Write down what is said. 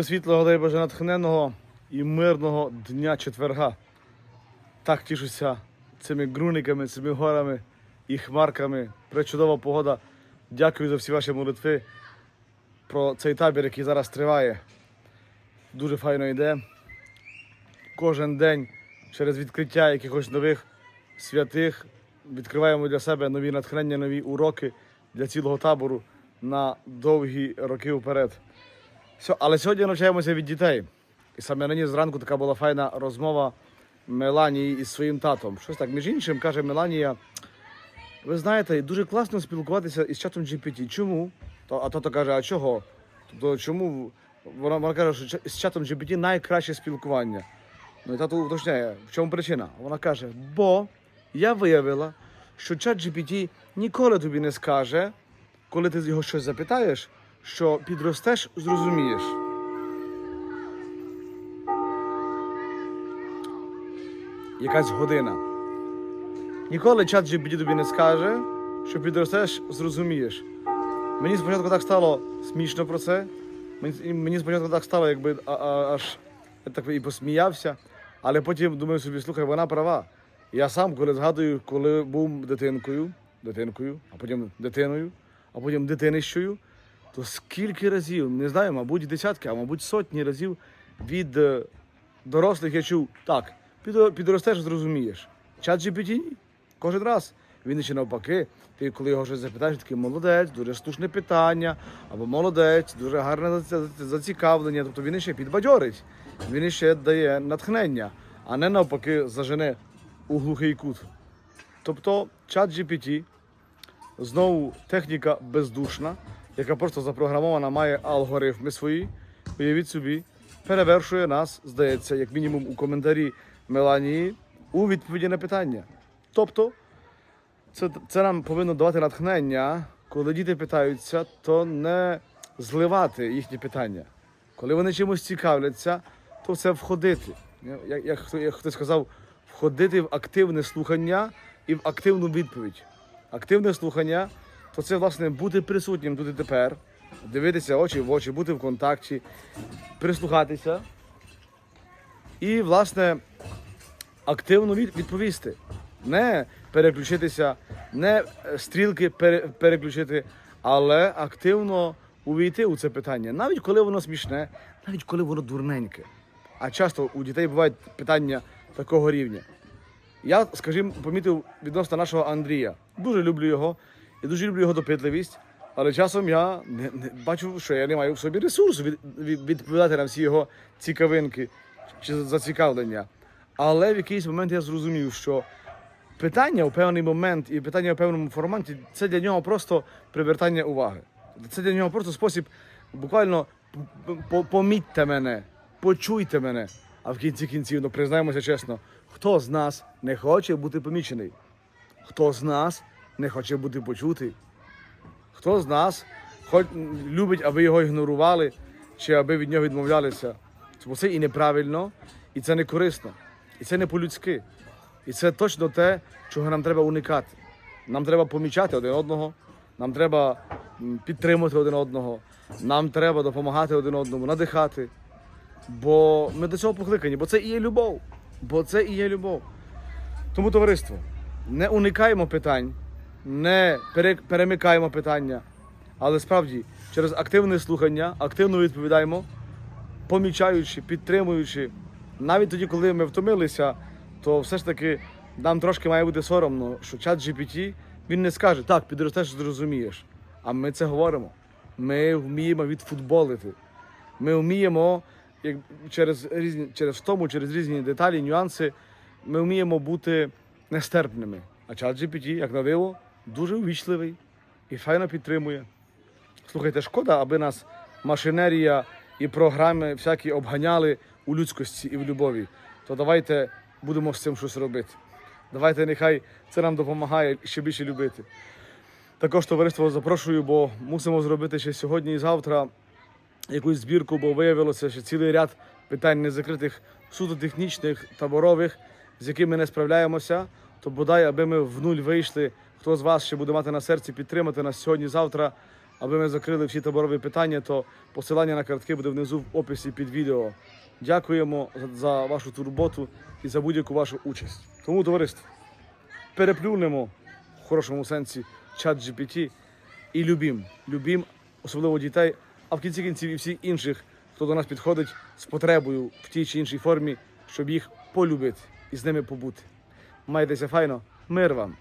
Присвітлого, дай Боже, натхненного і мирного дня четверга. Так тішуся цими ґруниками, цими горами і хмарками. Пречудова погода. Дякую за всі ваші молитви про цей табір, який зараз триває. Дуже файно йде. Кожен день через відкриття якихось нових святих відкриваємо для себе нові натхнення, нові уроки для цілого табору на довгі роки вперед. Все, але сьогодні навчаємося від дітей. І саме нині зранку така була файна розмова Меланії із своїм татом. Щось так, між іншим, каже Меланія. Ви знаєте, дуже класно спілкуватися із чатом GPT. Чому? А тато каже, а чого? Тобто, чому? Вона, вона каже, що з чатом GPT найкраще спілкування. Ну і тато уточняє, в чому причина? Вона каже, бо я виявила, що чат GPT ніколи тобі не скаже, коли ти його щось запитаєш, що підростеш, зрозумієш. Якась година. Ніколи чат GPT тобі не скаже, що підростеш, зрозумієш. Мені спочатку так стало смішно про це. Мені спочатку так стало, якби а, а, аж я так і посміявся. Але потім думаю собі, слухай, вона права. Я сам, коли згадую, коли був дитинкою, дитинкою, а потім дитиною, а потім дитинищою, то скільки разів, не знаю, мабуть, десятки, а мабуть, сотні разів від е, дорослих я чув, так, підростеш, зрозумієш. Чат GPT. Кожен раз. Він ще навпаки, ти коли його щось запитаєш, такий молодець, дуже слушне питання, або молодець, дуже гарне зацікавлення. Тобто він ще підбадьорить, він ще дає натхнення, а не навпаки зажене у глухий кут. Тобто чат GPT знову техніка бездушна, яка просто запрограмована, має алгоритми свої. Уявіть собі, перевершує нас, здається, як мінімум у коментарі Меланії у відповіді на питання. Тобто, це, це нам повинно давати натхнення, коли діти питаються, то не зливати їхні питання. Коли вони чимось цікавляться, то це входити. Як, як, як хтось сказав, входити в активне слухання і в активну відповідь. Активне слухання то це, власне, бути присутнім тут і тепер, дивитися очі в очі, бути в контакті, прислухатися і, власне, активно відповісти. Не переключитися, не е, стрілки переключити, але активно увійти у це питання, навіть коли воно смішне, навіть коли воно дурненьке. А часто у дітей бувають питання такого рівня. Я, скажімо, помітив відносно нашого Андрія. Дуже люблю його і дуже люблю його допитливість. Але часом я не, не бачу, що я не маю в собі ресурсу від, від, відповідати на всі його цікавинки чи зацікавлення. Але в якийсь момент я зрозумів, що питання у певний момент і питання у певному форматі це для нього просто привертання уваги. Це для нього просто спосіб буквально помітьте мене, почуйте мене. А в кінці кінців, ну признаємося чесно, хто з нас не хоче бути помічений? Хто з нас не хоче бути почутий? Хто з нас хоч любить, аби його ігнорували чи аби від нього відмовлялися? Бо це і неправильно, і це не корисно, і це не по-людськи. І це точно те, чого нам треба уникати. Нам треба помічати один одного, нам треба підтримувати один одного, нам треба допомагати один одному, надихати. Бо ми до цього покликані, бо це і є любов. Бо це і є любов. Тому, товариство, не уникаємо питань, не пере- перемикаємо питання, але справді через активне слухання активно відповідаємо, помічаючи, підтримуючи. Навіть тоді, коли ми втомилися, то все ж таки нам трошки має бути соромно, що чат GPT він не скаже, так, підростеш, зрозумієш. А ми це говоримо. Ми вміємо відфутболити. Ми вміємо як, через різні, через втому, через різні деталі, нюанси, ми вміємо бути нестерпними. А чат GPT, як на диво, дуже увічливий і файно підтримує. Слухайте, шкода, аби нас машинерія і програми всякі обганяли у людськості і в любові. То давайте будемо з цим щось робити. Давайте нехай це нам допомагає ще більше любити. Також товариство запрошую, бо мусимо зробити ще сьогодні і завтра якусь збірку, бо виявилося, що цілий ряд питань незакритих, суто технічних, таборових, з якими не справляємося, то бодай, аби ми в нуль вийшли, хто з вас ще буде мати на серці підтримати нас сьогодні-завтра, аби ми закрили всі таборові питання, то посилання на картки буде внизу в описі під відео. Дякуємо за, вашу турботу і за будь-яку вашу участь. Тому, товариство, переплюнемо в хорошому сенсі чат GPT і любім. Любім, особливо дітей, а в кінці кінців і всіх інших, хто до нас підходить з потребою в тій чи іншій формі, щоб їх полюбити і з ними побути. Майтеся файно, мир вам!